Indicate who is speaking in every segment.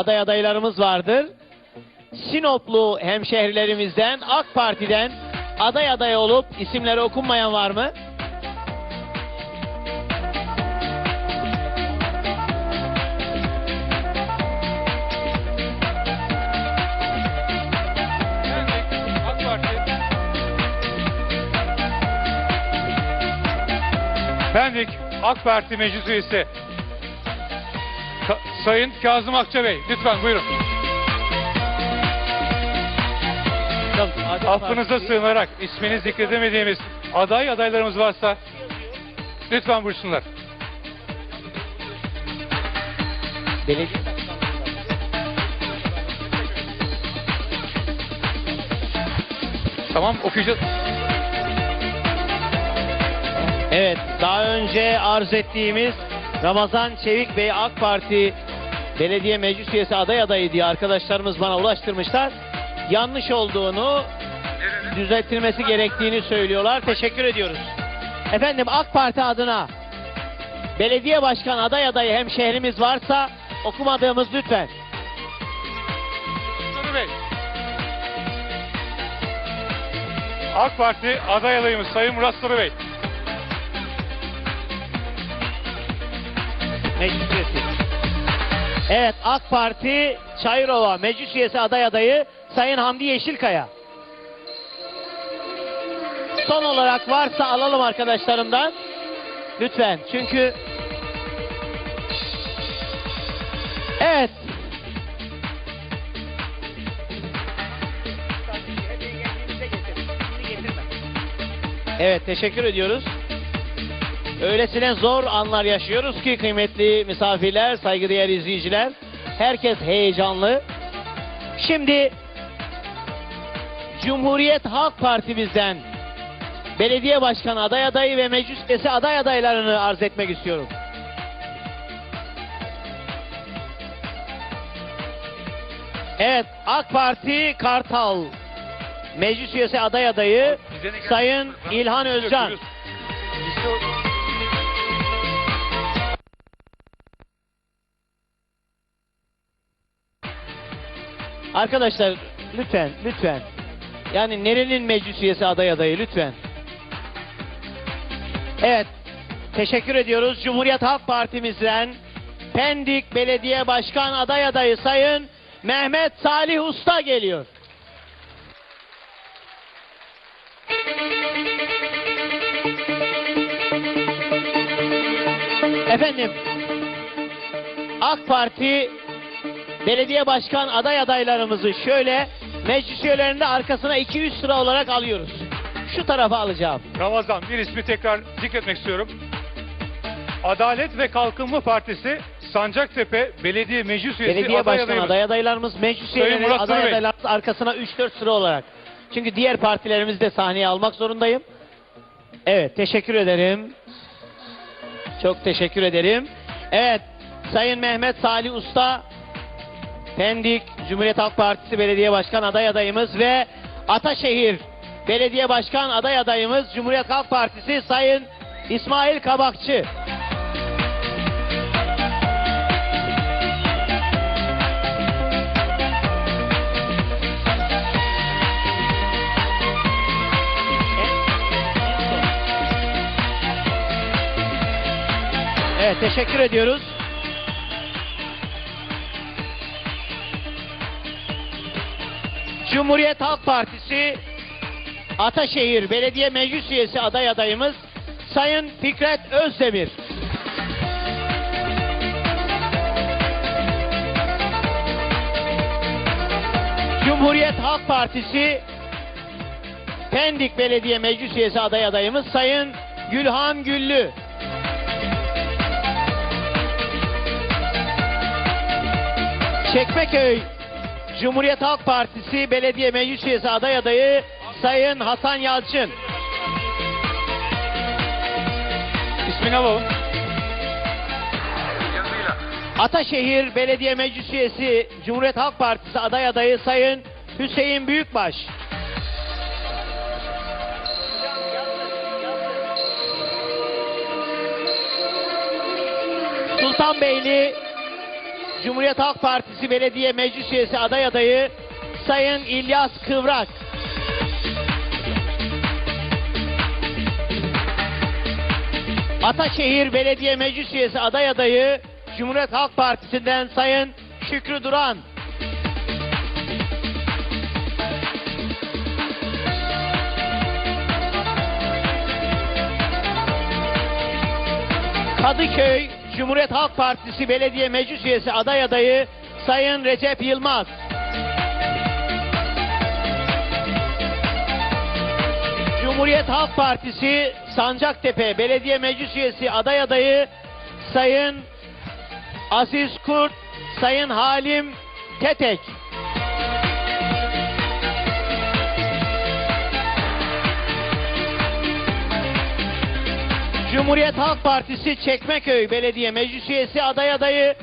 Speaker 1: aday adaylarımız vardır. Sinoplu hemşehrilerimizden AK Parti'den aday aday olup isimleri okunmayan var mı?
Speaker 2: Pendik AK Parti Meclis Üyesi Ka- Sayın Kazım Akça Bey lütfen buyurun. Affınıza sığınarak ismini zikredemediğimiz aday adaylarımız varsa lütfen buyursunlar.
Speaker 1: Belediye
Speaker 2: Tamam okuyacağız.
Speaker 1: Evet, daha önce arz ettiğimiz Ramazan Çevik Bey AK Parti Belediye Meclis Üyesi aday adayı arkadaşlarımız bana ulaştırmışlar. Yanlış olduğunu düzeltilmesi gerektiğini söylüyorlar. Teşekkür ediyoruz. Efendim AK Parti adına belediye başkan aday adayı hemşehrimiz varsa okumadığımız lütfen.
Speaker 2: Bey. AK Parti aday adayımız Sayın Murat Soru Bey.
Speaker 1: Meclis üyesi. Evet AK Parti Çayırova Meclis Üyesi aday adayı Sayın Hamdi Yeşilkaya. Son olarak varsa alalım arkadaşlarımdan. Lütfen çünkü Evet. Evet teşekkür ediyoruz. Öylesine zor anlar yaşıyoruz ki kıymetli misafirler, saygıdeğer izleyiciler. Herkes heyecanlı. Şimdi Cumhuriyet Halk Partimizden belediye başkanı aday adayı ve meclis üyesi aday adaylarını arz etmek istiyorum. Evet, AK Parti Kartal meclis üyesi aday adayı Sayın İlhan Özcan. Arkadaşlar lütfen lütfen. Yani nerenin meclis üyesi aday adayı lütfen. Evet. Teşekkür ediyoruz. Cumhuriyet Halk Partimizden Pendik Belediye Başkan aday adayı Sayın Mehmet Salih Usta geliyor. Efendim AK Parti belediye başkan aday adaylarımızı şöyle meclis üyelerinde arkasına 200 sıra olarak alıyoruz. Şu tarafa alacağım.
Speaker 2: Ramazan bir ismi tekrar zikretmek istiyorum. Adalet ve Kalkınma Partisi Sancaktepe Belediye Meclis Üyesi
Speaker 1: Belediye
Speaker 2: aday
Speaker 1: başkan
Speaker 2: adayımız.
Speaker 1: aday adaylarımız meclis
Speaker 2: Sayın
Speaker 1: üyeleri
Speaker 2: Murat
Speaker 1: aday adaylarımız arkasına 3-4 sıra olarak. Çünkü diğer partilerimizi de sahneye almak zorundayım. Evet teşekkür ederim. Çok teşekkür ederim. Evet Sayın Mehmet Salih Usta Pendik Cumhuriyet Halk Partisi Belediye Başkan aday adayımız ve Ataşehir Belediye Başkan aday adayımız Cumhuriyet Halk Partisi Sayın İsmail Kabakçı. Evet teşekkür ediyoruz. Cumhuriyet Halk Partisi Ataşehir Belediye Meclis Üyesi aday adayımız Sayın Fikret Özdemir. Cumhuriyet Halk Partisi Pendik Belediye Meclis Üyesi aday adayımız Sayın Gülhan Güllü. Çekmeköy Cumhuriyet Halk Partisi Belediye Meclis Üyesi aday adayı Sayın Hasan Yalçın.
Speaker 2: İsmini alalım.
Speaker 1: Ataşehir Belediye Meclis Üyesi Cumhuriyet Halk Partisi aday adayı Sayın Hüseyin Büyükbaş. Sultanbeyli Cumhuriyet Halk Partisi Belediye Meclis Üyesi aday adayı Sayın İlyas Kıvrak. Ataşehir Belediye Meclis Üyesi aday adayı Cumhuriyet Halk Partisi'nden Sayın Şükrü Duran. Kadıköy Cumhuriyet Halk Partisi Belediye Meclis Üyesi aday adayı Sayın Recep Yılmaz. Cumhuriyet Halk Partisi Sancaktepe Belediye Meclis Üyesi aday adayı Sayın Aziz Kurt, Sayın Halim Tetek. Cumhuriyet Halk Partisi Çekmeköy Belediye Meclis Üyesi aday adayı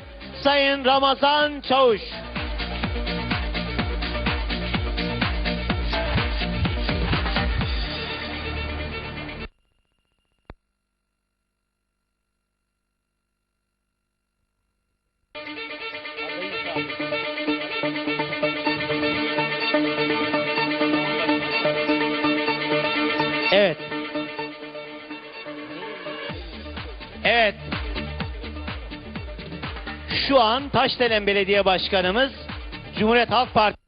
Speaker 1: Sayın Ramazan Çavuş. Şu an Taşdelen Belediye Başkanımız Cumhuriyet Halk Partisi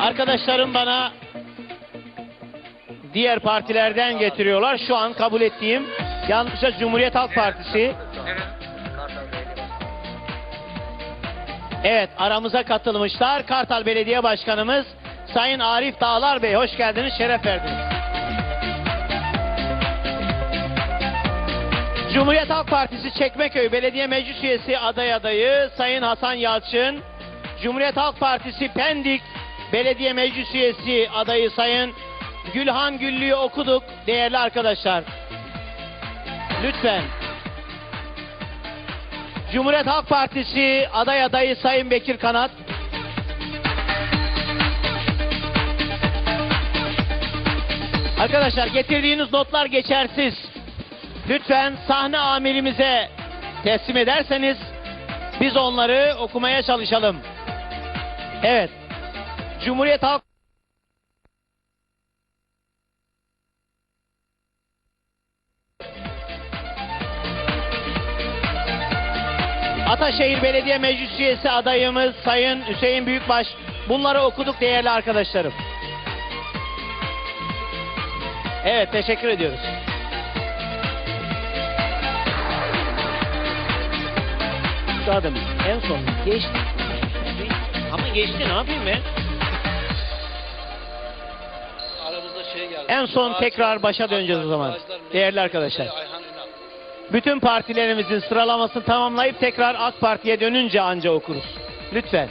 Speaker 1: Arkadaşlarım bana diğer partilerden getiriyorlar. Şu an kabul ettiğim yalnızca Cumhuriyet Halk Partisi. Evet aramıza katılmışlar. Kartal Belediye Başkanımız Sayın Arif Dağlar Bey hoş geldiniz, şeref verdiniz. Cumhuriyet Halk Partisi Çekmeköy Belediye Meclis Üyesi aday adayı Sayın Hasan Yalçın. Cumhuriyet Halk Partisi Pendik Belediye Meclis Üyesi adayı Sayın Gülhan Güllü'yü okuduk değerli arkadaşlar. Lütfen. Cumhuriyet Halk Partisi aday adayı Sayın Bekir Kanat. Arkadaşlar getirdiğiniz notlar geçersiz. Lütfen sahne amirimize teslim ederseniz biz onları okumaya çalışalım. Evet. Cumhuriyet Halk Ataşehir Belediye Meclis Üyesi adayımız Sayın Hüseyin Büyükbaş. Bunları okuduk değerli arkadaşlarım. Evet teşekkür ediyoruz. Üstadım en son geçti. Ama geçti ne yapayım ben?
Speaker 3: Aramızda şey geldi.
Speaker 1: En son
Speaker 3: Ağaç-
Speaker 1: tekrar başa döneceğiz o zaman.
Speaker 3: Ağaçlar-
Speaker 1: Değerli arkadaşlar.
Speaker 3: Ayhan Ünal.
Speaker 1: Bütün partilerimizin sıralamasını tamamlayıp tekrar AK Parti'ye dönünce anca okuruz. Lütfen.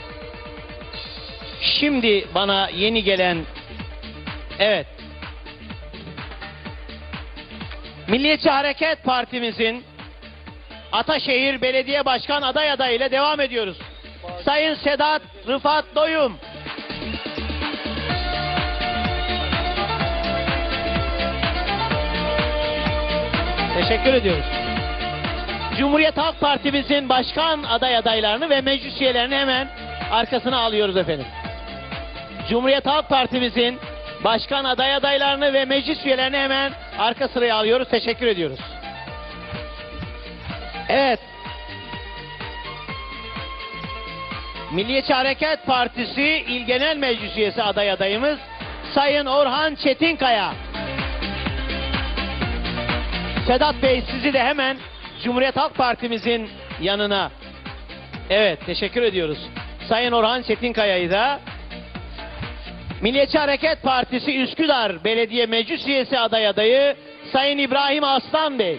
Speaker 1: Şimdi bana yeni gelen evet Milliyetçi Hareket Partimizin Ataşehir Belediye Başkan aday adayıyla devam ediyoruz. Sayın Sedat Rıfat Doyum. Teşekkür ediyoruz. Cumhuriyet Halk Partimizin başkan aday adaylarını ve meclis üyelerini hemen arkasına alıyoruz efendim. Cumhuriyet Halk Partimizin başkan aday adaylarını ve meclis üyelerini hemen arka sıraya alıyoruz. Teşekkür ediyoruz. Evet. Milliyetçi Hareket Partisi İl Genel Meclis Üyesi aday adayımız Sayın Orhan Çetinkaya. Sedat Bey sizi de hemen Cumhuriyet Halk Partimizin yanına. Evet teşekkür ediyoruz. Sayın Orhan Çetinkaya'yı da Milliyetçi Hareket Partisi Üsküdar Belediye Meclis Üyesi aday adayı Sayın İbrahim Aslan Bey.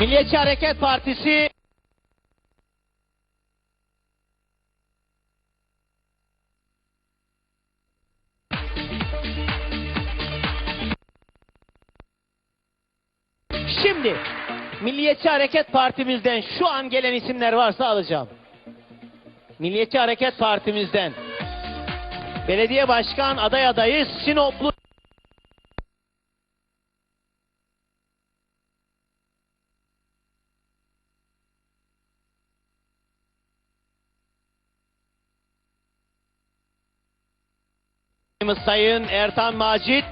Speaker 1: Milliyetçi Hareket Partisi Milliyetçi Hareket Partimizden şu an gelen isimler varsa alacağım. Milliyetçi Hareket Partimizden. Belediye başkan aday adayı Sinoplu. Sayın Ertan Macit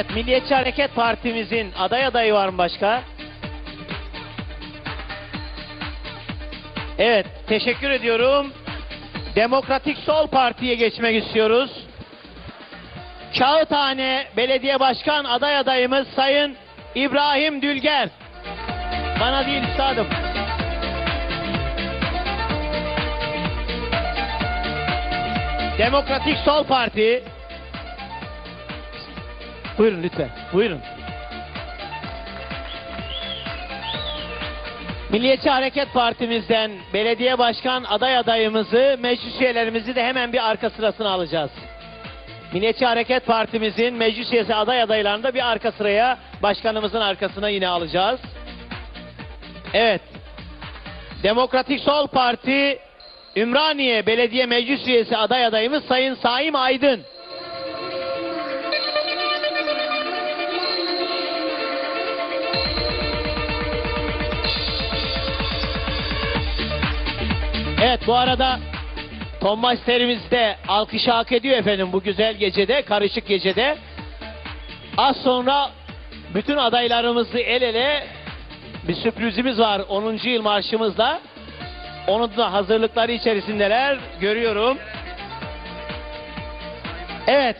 Speaker 1: Evet, Milliyetçi Hareket Partimizin aday adayı var mı başka? Evet, teşekkür ediyorum. Demokratik Sol Parti'ye geçmek istiyoruz. Kağıthane Belediye Başkan aday adayımız Sayın İbrahim Dülger. Bana değil üstadım. Demokratik Sol Parti. Buyurun lütfen. Buyurun. Milliyetçi Hareket Partimizden belediye başkan aday adayımızı, meclis üyelerimizi de hemen bir arka sırasına alacağız. Milliyetçi Hareket Partimizin meclis üyesi aday adaylarını da bir arka sıraya başkanımızın arkasına yine alacağız. Evet. Demokratik Sol Parti Ümraniye Belediye Meclis Üyesi aday adayımız Sayın Saim Aydın. Evet bu arada Tombaş serimiz de alkışı hak ediyor efendim bu güzel gecede, karışık gecede. Az sonra bütün adaylarımızı el ele bir sürprizimiz var 10. yıl marşımızla. Onun da hazırlıkları içerisindeler. Görüyorum. Evet.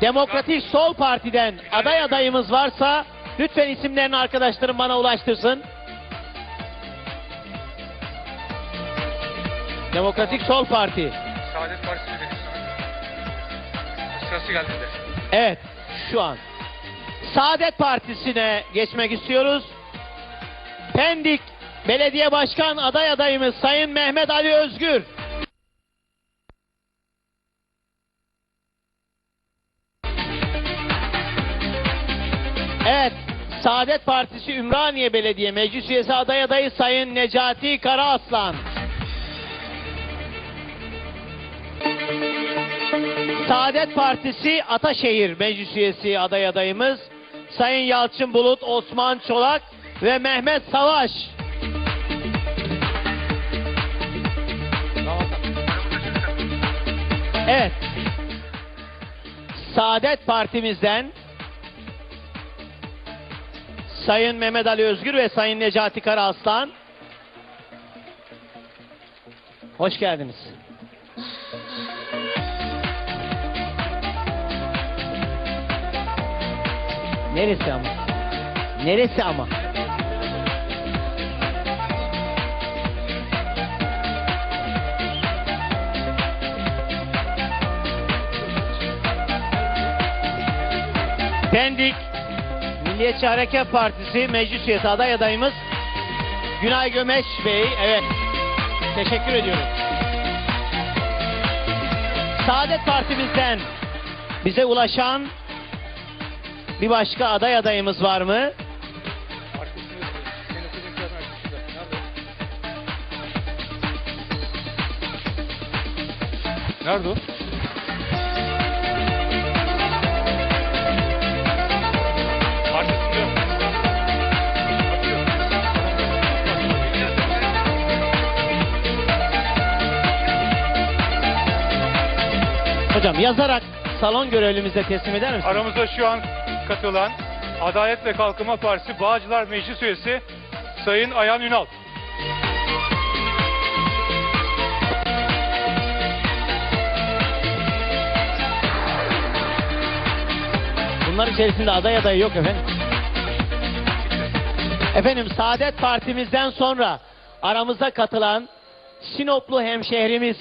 Speaker 1: Demokratik Sol Parti'den aday adayımız varsa lütfen isimlerini arkadaşlarım bana ulaştırsın. Demokratik Sol Parti.
Speaker 2: Saadet Partisi dedik sana. Sırası geldiğinde.
Speaker 1: Evet, şu an. Saadet Partisi'ne geçmek istiyoruz. Pendik Belediye Başkan aday adayımız Sayın Mehmet Ali Özgür. Evet, Saadet Partisi Ümraniye Belediye Meclis Üyesi aday adayı Sayın Necati Karaaslan. Saadet Partisi Ataşehir Meclis Üyesi aday adayımız Sayın Yalçın Bulut, Osman Çolak ve Mehmet Savaş. Evet. Saadet Partimizden Sayın Mehmet Ali Özgür ve Sayın Necati Karaaslan. Hoş geldiniz. Neresi ama? Neresi ama? Pendik Milliyetçi Hareket Partisi Meclis Üyesi aday adayımız Günay Gömeç Bey. Evet. Teşekkür ediyorum. Saadet Partimizden bize ulaşan bir başka aday adayımız var mı?
Speaker 2: Nerede? O?
Speaker 1: Hocam yazarak salon görevlimize teslim eder misiniz?
Speaker 2: Aramızda şu an katılan Adalet ve Kalkınma Partisi Bağcılar Meclis Üyesi Sayın Ayhan Ünal.
Speaker 1: Bunlar içerisinde aday adayı yok efendim. Efendim Saadet Partimizden sonra aramıza katılan Sinoplu hemşehrimiz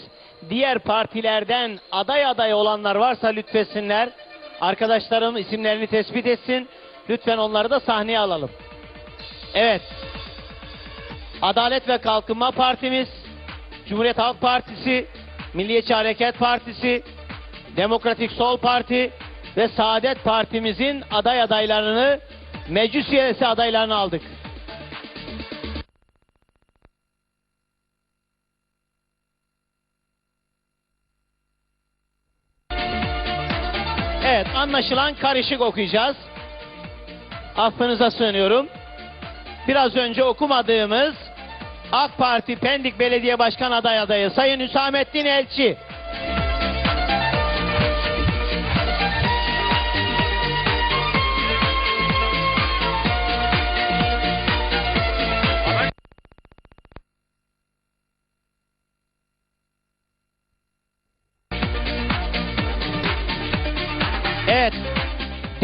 Speaker 1: diğer partilerden aday aday olanlar varsa lütfetsinler. Arkadaşlarım isimlerini tespit etsin. Lütfen onları da sahneye alalım. Evet. Adalet ve Kalkınma Partimiz, Cumhuriyet Halk Partisi, Milliyetçi Hareket Partisi, Demokratik Sol Parti ve Saadet Partimizin aday adaylarını meclis üyesi adaylarını aldık. Evet anlaşılan karışık okuyacağız. Affınıza sığınıyorum. Biraz önce okumadığımız AK Parti Pendik Belediye Başkan aday adayı Sayın Hüsamettin Elçi.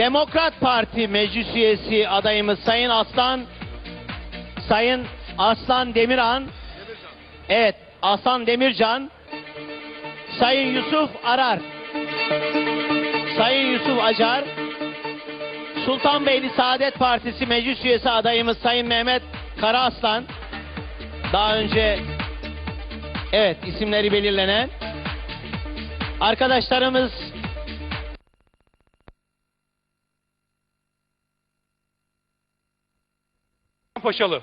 Speaker 1: Demokrat Parti Meclis Üyesi adayımız Sayın Aslan Sayın Aslan Demirhan Evet Aslan Demircan Sayın Yusuf Arar Sayın Yusuf Acar Sultanbeyli Saadet Partisi Meclis Üyesi adayımız Sayın Mehmet Karaaslan Daha önce Evet isimleri belirlenen Arkadaşlarımız
Speaker 2: Paşalı.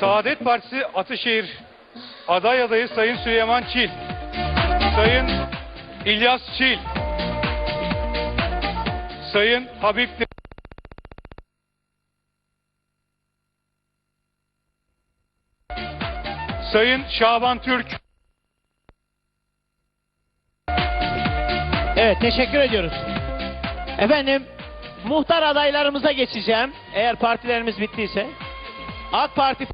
Speaker 2: Saadet Partisi Atışehir aday adayı Sayın Süleyman Çil. Sayın İlyas Çil. Sayın Habib De- Sayın Şaban Türk.
Speaker 1: Evet teşekkür ediyoruz. Efendim muhtar adaylarımıza geçeceğim. Eğer partilerimiz bittiyse. AK Parti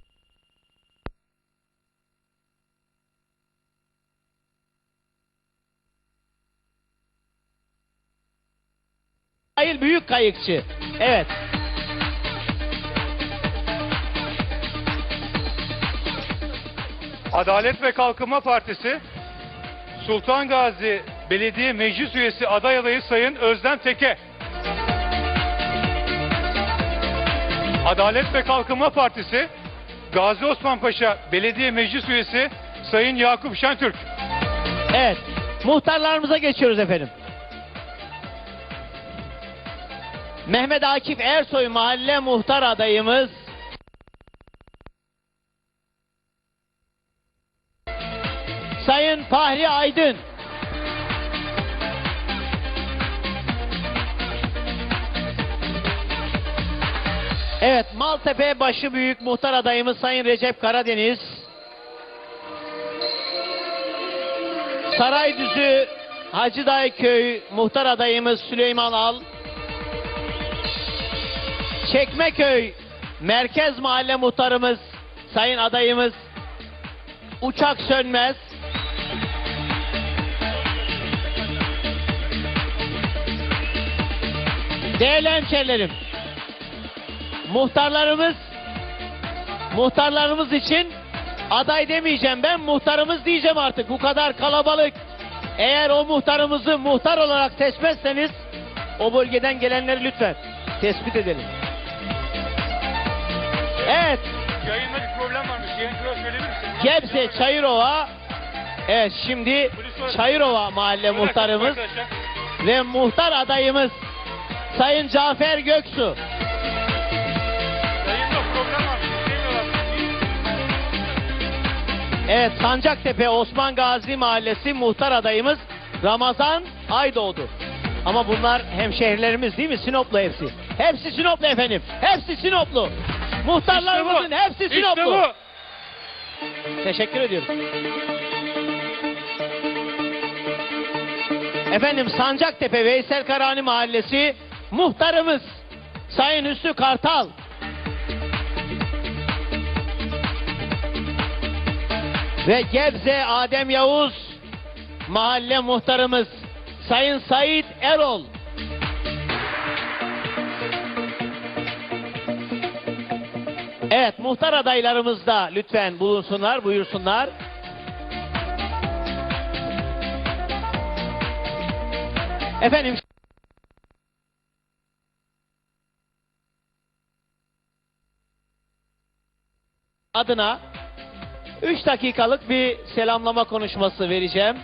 Speaker 1: Hayır büyük kayıkçı. Evet.
Speaker 2: Adalet ve Kalkınma Partisi Sultan Gazi Belediye Meclis Üyesi aday adayı Sayın Özlem Teke. Adalet ve Kalkınma Partisi Gazi Osman Paşa Belediye Meclis Üyesi Sayın Yakup Şentürk.
Speaker 1: Evet. Muhtarlarımıza geçiyoruz efendim. Mehmet Akif Ersoy mahalle muhtar adayımız Sayın Fahri Aydın. Evet, Maltepe başı büyük muhtar adayımız Sayın Recep Karadeniz. Saraydüzü Hacıdayköy muhtar adayımız Süleyman Al. Çekmeköy merkez mahalle muhtarımız sayın adayımız Uçak Sönmez. Değerli hemşehrilerim, muhtarlarımız muhtarlarımız için aday demeyeceğim ben muhtarımız diyeceğim artık bu kadar kalabalık. Eğer o muhtarımızı muhtar olarak seçmezseniz o bölgeden gelenleri lütfen tespit edelim. Evet,
Speaker 2: Yayında bir problem varmış. Yayıncılar söyleyebilir misin?
Speaker 1: Gebze Çayırova. Evet şimdi Çayırova mahalle muhtarımız ve muhtar adayımız Sayın Cafer Göksu. Evet Sancaktepe Osman Gazi Mahallesi muhtar adayımız Ramazan Aydoğdu. Ama bunlar hemşehrilerimiz değil mi? Sinoplu hepsi. Hepsi Sinoplu efendim. Hepsi Sinoplu. Muhtarlarımızın
Speaker 2: İşte bu.
Speaker 1: hepsi
Speaker 2: İşte
Speaker 1: Sinoplu.
Speaker 2: bu.
Speaker 1: Teşekkür ediyorum. Efendim Sancaktepe Veysel Karani Mahallesi muhtarımız Sayın Hüsnü Kartal. Ve Gebze Adem Yavuz mahalle muhtarımız Sayın Said Erol. Evet muhtar adaylarımız da lütfen bulunsunlar, buyursunlar. Efendim adına 3 dakikalık bir selamlama konuşması vereceğim.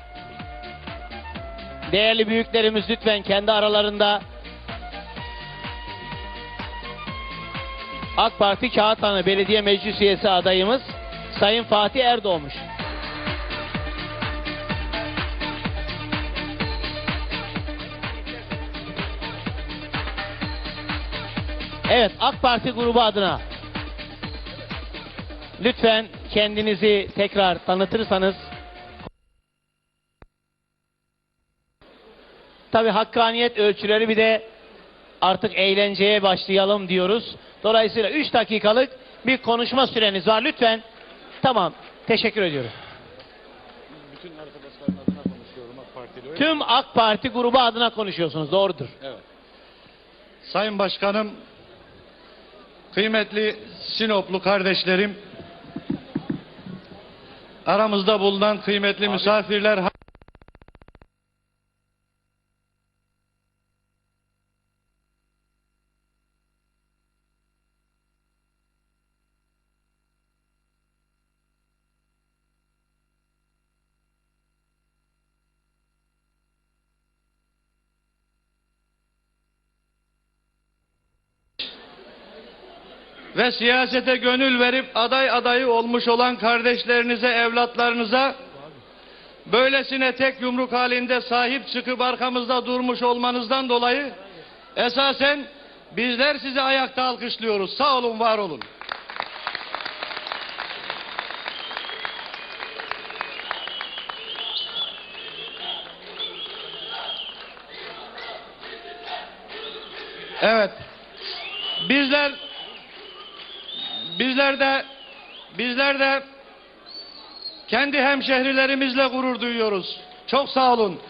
Speaker 1: Değerli büyüklerimiz lütfen kendi aralarında AK Parti Kağıthane Belediye Meclis Üyesi adayımız Sayın Fatih Erdoğmuş. Evet AK Parti grubu adına lütfen kendinizi tekrar tanıtırsanız Tabi hakkaniyet ölçüleri bir de artık eğlenceye başlayalım diyoruz. Dolayısıyla 3 dakikalık bir konuşma süreniz var. Lütfen. Tamam. Teşekkür ediyorum.
Speaker 4: Bütün arkadaşların adına konuşuyorum AK Partili.
Speaker 1: Tüm AK Parti grubu adına konuşuyorsunuz. Doğrudur.
Speaker 4: Sayın Başkanım, kıymetli Sinoplu kardeşlerim, aramızda bulunan kıymetli misafirler, siyasete gönül verip aday adayı olmuş olan kardeşlerinize, evlatlarınıza böylesine tek yumruk halinde sahip çıkıp arkamızda durmuş olmanızdan dolayı esasen bizler sizi ayakta alkışlıyoruz. Sağ olun, var olun. Evet. Bizler Bizler de bizler de kendi hemşehrilerimizle gurur duyuyoruz. Çok sağ olun.